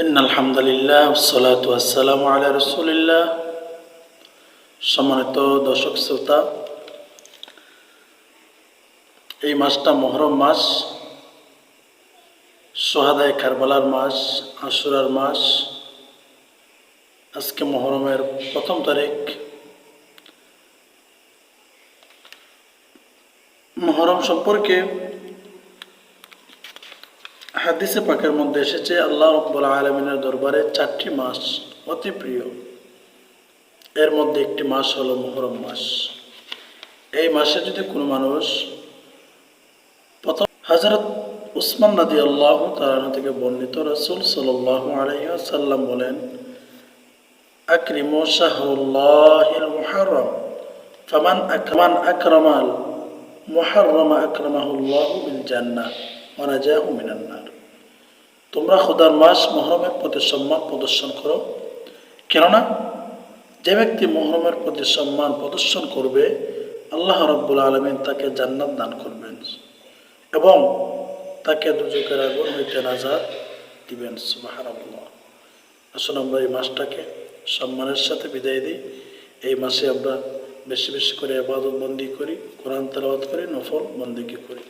In আলহামদুলিল্লাহ সালাতু আসসালামু আলা রসুলিল্লাহ। সম্মানিত দর্শক শ্রোতা, এই মাসটা মহরম মাস, সোহাদায় কারবালার মাস, আশুরার মাস। আজকে মহরমের প্রথম তারিখ। মহরম সম্পর্কে হাদিসে পাকের মধ্যে এসেছে, আল্লাহ রব্বুল আলমিনের দরবারে চারটি মাস অতি প্রিয়। এর মধ্যে একটি মাস হলো মহরম মাস। এই মাসে যদি কোনো মানুষ প্রথম হজরত উসমান নদী আল্লাহ তালান থেকে বর্ণিত রসুল সাল্লাহ আলহিহাসাল্লাম বলেন, আকরিমু শাহরুল্লাহিল মুহাররম। ফামান আকমান বিল জান্নাহ। ওয়া রাজাহু মিনান তোমরা খোদার মাস মহরমের প্রতি সম্মান প্রদর্শন করো। কেননা, যে ব্যক্তি মহরমের প্রতি সম্মান প্রদর্শন করবে, আল্লাহ রব্বুল আলমিন তাকে জান্নাত দান করবেন এবং তাকে দুজকের আগুন হইতে নাজাদ দিবেন সুবাহারাল্লাহ আসুন আমরা এই মাসটাকে সম্মানের সাথে বিদায় দিই। এই মাসে আমরা বেশি বেশি করে আবাদত বন্দি করি, কোরআন তালাবাদ করি, নফল বন্দিকে করি।